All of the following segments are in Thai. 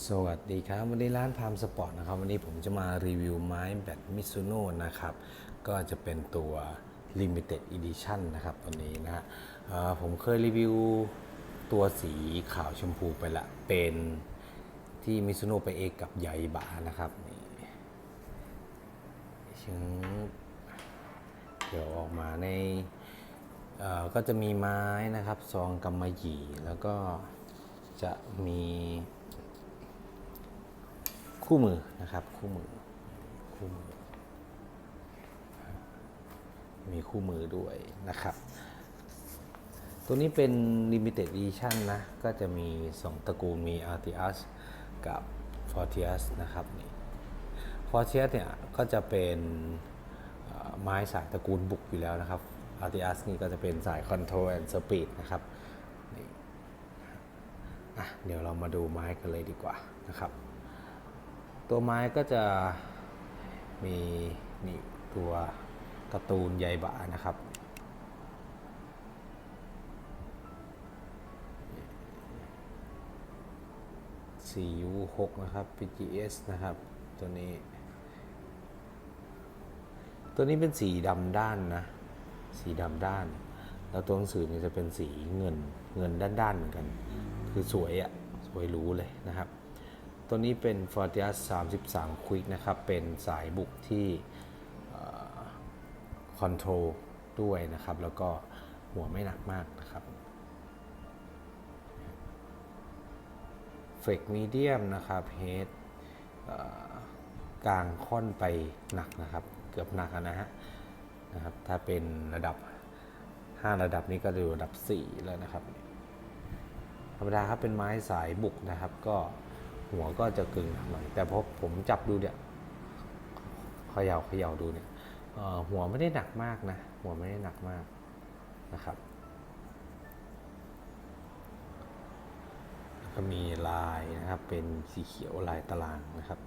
สวัสดีครับ วันนี้ร้านพามสปอร์ตนะครับ วันนี้ผมจะมารีวิวไม้แบตมิซูโน่นะครับ ก็จะเป็นตัว Limited Edition นะครับตัวนี้นะฮะผมเคยรีวิวตัวสีขาวชมพูไปละ เป็นที่มิซูโน่ไปเอกกับใยบานะครับนี่ชึงเดี๋ยวออกมาในก็จะมีไม้นะครับ ซองกำมะหยี่แล้วก็จะมี คู่มือนะครับคู่มือคู่มือ มีคู่มือด้วยนะครับ ตัวนี้เป็น Limited Edition นะ ก็จะมี 2 ตระกูลมี Artias กับ Fortius นะครับนี่ Fortius เนี่ย ก็จะเป็นไม้สายตระกูลบุกอยู่แล้วนะครับ Artias นี่ก็จะเป็นสาย Control and Speed นะครับนี่อะเดี๋ยวเรามาดูไม้กันเลยดีกว่านะครับ ตัวไม้ก็จะมีนี่ตัวการ์ตูนใยบะนะครับ 4U6 นะครับ PGS นะครับ ตัวนี้ ตัวนี้เป็นสีดำด้านนะ สีดำด้าน แล้วตัวหนังสือนี่จะเป็นสีเงิน เงินด้านๆเหมือนกัน คือสวยอะสวยหรู้เลยนะครับ ตัวนี้เป็น Fortius 33 Quick นะครับ เป็นสายบุกที่คอนโทรลด้วยนะครับ แล้วก็หัวไม่หนักมากนะครับเฟกมีเดียมนะครับเฮดกลางค่อนไปหนักนะครับ เกือบหนักนะฮะนะครับ ถ้าเป็นระดับ 5 ระดับนี้ก็จะอยู่ระดับ 4 แล้วนะครับ ธรรมดาครับเป็นไม้สายบุกนะครับก็ หัวก็จะกึ่งหนักหน่อย แต่พอผมจับดูเนี่ยเขย่าเขย่าดูเนี่ยหัวไม่ได้หนักมากนะ หัวไม่ได้หนักมากนะครับแล้วก็มีลายนะครับเป็นสีเขียวลายตารางนะครับ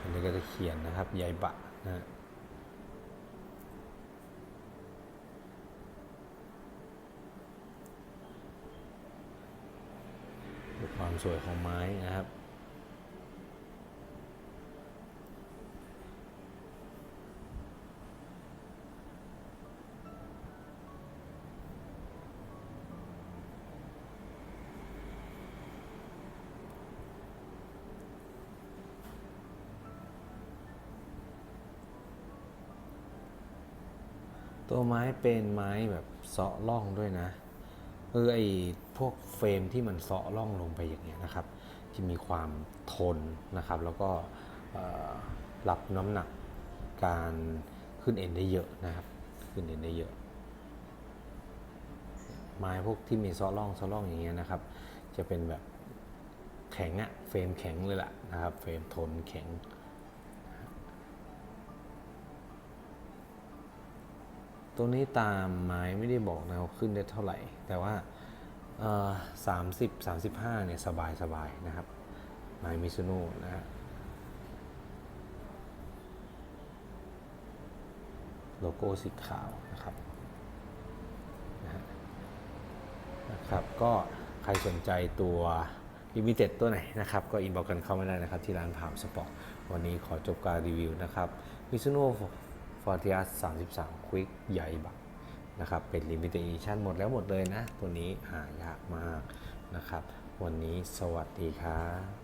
อันนี้ก็จะเขียนนะครับใยบะนะฮะดู ความสวยของไม้นะครับ ตัวไม้เป็นไม้แบบเซาะล่องด้วยนะเออไอ วกเฟรมที่มันเซาะล่องลงไปอย่างเงี้ยนะครับ ที่มีความทนนะครับ แล้วก็รับน้ำหนักการขึ้นเอ็นได้เยอะนะครับ ขึ้นเอ็นได้เยอะไม้พวกที่มีเซาะล่องเซาะล่องอย่างเงี้ยนะครับ จะเป็นแบบแข็งอะเฟรมแข็งเลยล่ะนะครับ เฟรมทนแข็ง ตัวนี้ตามไม้ไม่ได้บอกนะว่าขึ้นได้เท่าไหร่ แต่ว่า สามสิบสามสิบห้าเนี่ย สบายสบายนะครับไม้มิซูโน่นะฮะโลโก้สีขาวนะครับนะฮะนะครับ ก็ใครสนใจตัวลิมิเต็ดตัวไหนนะครับ ก็อินบอกกันเข้ามาได้นะครับ ที่ร้านผามสปอร์ตวันนี้ขอจบการรีวิวนะครับมิซูโน่ Fortius 33 Quick ใหญ่บัก นะครับเป็นลิมิเต็ดอีชั่นหมดแล้วหมดเลยนะ ตัวนี้หายากมากนะครับ วันนี้สวัสดีครับ